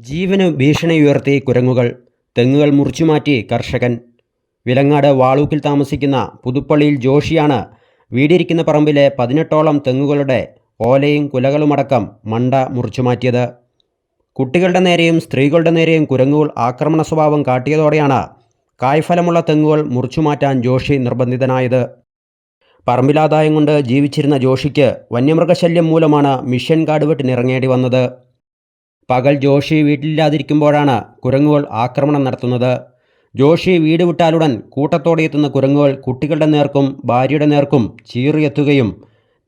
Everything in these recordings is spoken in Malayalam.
ജീവന് ഭീഷണി ഉയർത്തി കുരങ്ങുകൾ തെങ്ങുകൾ മുറിച്ചുമാറ്റി കർഷകൻ. വിലങ്ങാട് വാളൂക്കിൽ താമസിക്കുന്ന പുതുപ്പള്ളിയിൽ ജോഷിയാണ് വീടിരിക്കുന്ന പറമ്പിലെ പതിനെട്ടോളം തെങ്ങുകളുടെ ഓലയും കുലകളുമടക്കം മണ്ട മുറിച്ചുമാറ്റിയത് കുട്ടികളുടെ നേരെയും സ്ത്രീകളുടെ നേരെയും കുരങ്ങുകൾ ആക്രമണ സ്വഭാവം കാട്ടിയതോടെയാണ് കായ്ഫലമുള്ള തെങ്ങുകൾ മുറിച്ചുമാറ്റാൻ ജോഷി നിർബന്ധിതനായത്. പറമ്പിലാദായം കൊണ്ട് ജീവിച്ചിരുന്ന ജോഷിക്ക് വന്യമൃഗശല്യം മൂലമാണ് മിഷൻ കാടുവെട്ടിനിറങ്ങേണ്ടി വന്നത്. പകൽ ജോഷി വീട്ടിലില്ലാതിരിക്കുമ്പോഴാണ് കുരങ്ങുകൾ ആക്രമണം നടത്തുന്നത്. ജോഷി വീട് വിട്ടാലുടൻ കൂട്ടത്തോടെ എത്തുന്ന കുരങ്ങുകൾ കുട്ടികളുടെ നേർക്കും ഭാര്യയുടെ നേർക്കും ചീറിയെത്തുകയും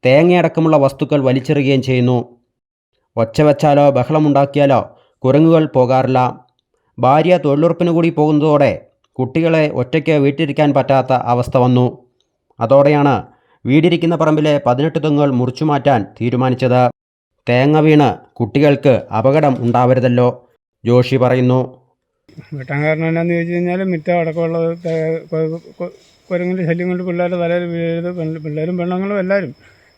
തേങ്ങയടക്കമുള്ള വസ്തുക്കൾ വലിച്ചെറിയുകയും ചെയ്യുന്നു. ഒച്ച വെച്ചാലോ ബഹളമുണ്ടാക്കിയാലോ കുരങ്ങുകൾ പോകാറില്ല. ഭാര്യ തൊഴിലുറപ്പിന് കൂടി പോകുന്നതോടെ കുട്ടികളെ ഒറ്റയ്ക്ക് വീട്ടിലിരിക്കാൻ പറ്റാത്ത അവസ്ഥ വന്നു. അതോടെയാണ് വീടിരിക്കുന്ന പറമ്പിലെ പതിനെട്ട് തെങ്ങുകൾ മുറിച്ചു മാറ്റാൻ തീരുമാനിച്ചത്. തേങ്ങ വീണ് കുട്ടികൾക്ക് അപകടം ഉണ്ടാവരുതല്ലോ. ജോഷി പറയുന്നു. വെട്ടാൻ കാരണം എന്നാന്ന് ചോദിച്ചു കഴിഞ്ഞാൽ മിറ്റം അടക്കമുള്ള കുരങ്ങിന്റെ ശല്യം കൊണ്ട് പിള്ളേരുടെ തലയിൽ വീഴരുത് പിള്ളേരും പെണ്ണുങ്ങളും എല്ലാവരും.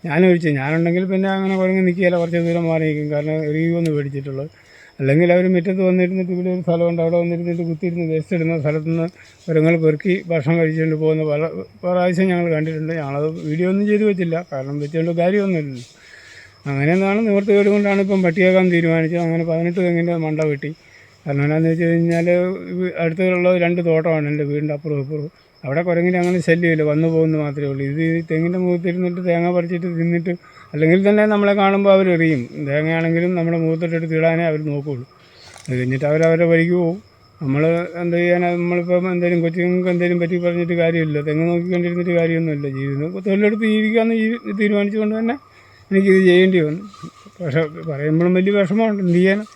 ഞാനും ഒഴിച്ചു. ഞാനുണ്ടെങ്കിൽ പിന്നെ അങ്ങനെ കുരങ്ങ് നിൽക്കുകയില്ല. കുറച്ച് ദൂരം മാറി നിൽക്കും. കാരണം ഒന്ന് മേടിച്ചിട്ടുള്ളത് അല്ലെങ്കിൽ അവർ മുറ്റത്ത് വന്നിരുന്നിട്ട് ഇവിടെ ഒരു സ്ഥലമുണ്ട്. അവിടെ വന്നിരുന്നിട്ട് കുത്തിയിരുന്ന് വേസ്റ്റ് ഇടുന്ന സ്ഥലത്ത് നിന്ന് കുരങ്ങൾ പെറുക്കി ഭക്ഷണം കഴിച്ചുകൊണ്ട് പോകുന്ന പല പ്രാവശ്യം ഞങ്ങൾ കണ്ടിട്ടുണ്ട്. ഞങ്ങളത് വീഡിയോ ഒന്നും ചെയ്തു വെച്ചില്ല. കാരണം വെച്ചുകൊണ്ട് കാര്യമൊന്നുമില്ലല്ലോ. അങ്ങനെ എന്നാണ് നിവർത്തികേട് കൊണ്ടാണ് ഇപ്പം പട്ടിയാക്കാൻ തീരുമാനിച്ചത്. അങ്ങനെ പതിനെട്ട് തെങ്ങിന്റെ മണ്ട വെട്ടി. കാരണം എന്താണെന്ന് വെച്ച് കഴിഞ്ഞാൽ അടുത്തുള്ള രണ്ട് തോട്ടമാണ് എന്റെ വീടിന്റെ അപ്പുറം ഇപ്പുറവും. അവിടെ കുരങ്ങിന് അങ്ങനെ ശല്യമില്ല വന്നു പോകുന്നത് മാത്രമേ ഉള്ളൂ. ഇത് തെങ്ങിന്റെ മുഖത്തിരുന്നിട്ട് തേങ്ങ പറിച്ചിട്ട് തിന്നിട്ട് അല്ലെങ്കിൽ തന്നെ നമ്മളെ കാണുമ്പോൾ അവർ എറിയും. തേങ്ങയാണെങ്കിലും നമ്മുടെ മുഖത്തിട്ടെടുത്ത് ഇടാനേ അവർ നോക്കുകയുള്ളൂ അത് കഴിഞ്ഞിട്ട് അവരവരെ വഴിക്ക് പോകും നമ്മൾ എന്ത് ചെയ്യാൻ നമ്മളിപ്പം എന്തെങ്കിലും കൊച്ചുങ്ങൾക്ക് എന്തെങ്കിലും പറ്റി പറഞ്ഞിട്ട് കാര്യമില്ല. തെങ്ങ് നോക്കിക്കൊണ്ടിരുന്നിട്ട് കാര്യമൊന്നുമില്ല. ജീവിതം തൊഴിലെടുത്ത് ജീവിക്കാമെന്ന് ജീവി തീരുമാനിച്ചുകൊണ്ട് തന്നെ എനിക്കിത് ചെയ്യേണ്ടി വന്നു. പക്ഷേ പറയുമ്പോഴും വലിയ വിഷമമുണ്ട്. എന്ത് ചെയ്യാനും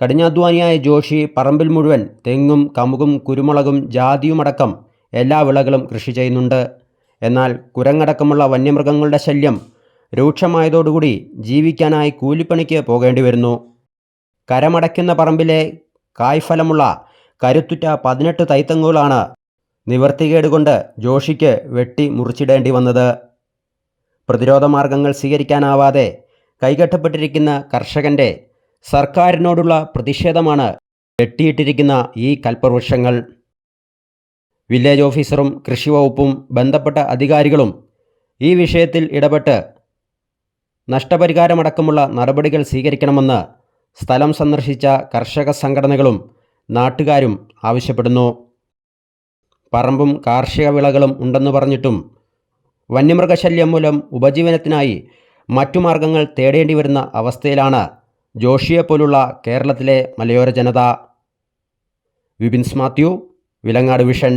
കഠിനാധ്വാനിയായ ജോഷി പറമ്പിൽ മുഴുവൻ തെങ്ങും കമുകും കുരുമുളകും ജാതിയുമടക്കം എല്ലാ വിളകളും കൃഷി ചെയ്യുന്നുണ്ട്. എന്നാൽ കുരങ്ങടക്കമുള്ള വന്യമൃഗങ്ങളുടെ ശല്യം രൂക്ഷമായതോടുകൂടി ജീവിക്കാനായി കൂലിപ്പണിക്ക് പോകേണ്ടി വരുന്നു. കരമടയ്ക്കുന്ന പറമ്പിലെ കായ്ഫലമുള്ള കരുത്തുറ്റ പതിനെട്ട് തൈത്തങ്ങുകളാണ് നിവർത്തികേടുകൊണ്ട് ജോഷിക്ക് വെട്ടി മുറിച്ചിടേണ്ടി വന്നത്. പ്രതിരോധ മാർഗങ്ങൾ സ്വീകരിക്കാനാവാതെ കൈകെട്ടപ്പെട്ടിരിക്കുന്ന കർഷകന്റെ സർക്കാരിനോടുള്ള പ്രതിഷേധമാണ് കെട്ടിയിട്ടിരിക്കുന്ന ഈ കൽപ്പവൃക്ഷങ്ങൾ. വില്ലേജ് ഓഫീസറും കൃഷി വകുപ്പും ബന്ധപ്പെട്ട അധികാരികളും ഈ വിഷയത്തിൽ ഇടപെട്ട് നഷ്ടപരിഹാരമടക്കമുള്ള നടപടികൾ സ്വീകരിക്കണമെന്ന് സ്ഥലം സന്ദർശിച്ച കർഷക സംഘടനകളും നാട്ടുകാരും ആവശ്യപ്പെടുന്നു. പറമ്പും കാർഷിക വിളകളും ഉണ്ടെന്ന് പറഞ്ഞിട്ടും വന്യമൃഗശല്യം മൂലം ഉപജീവനത്തിനായി മറ്റു മാർഗങ്ങൾ തേടേണ്ടി വരുന്ന അവസ്ഥയിലാണ് ജോഷിയെപ്പോലുള്ള കേരളത്തിലെ മലയോര ജനത. വിപിൻസ് മാത്യു വിലങ്ങാട് വിഷൻ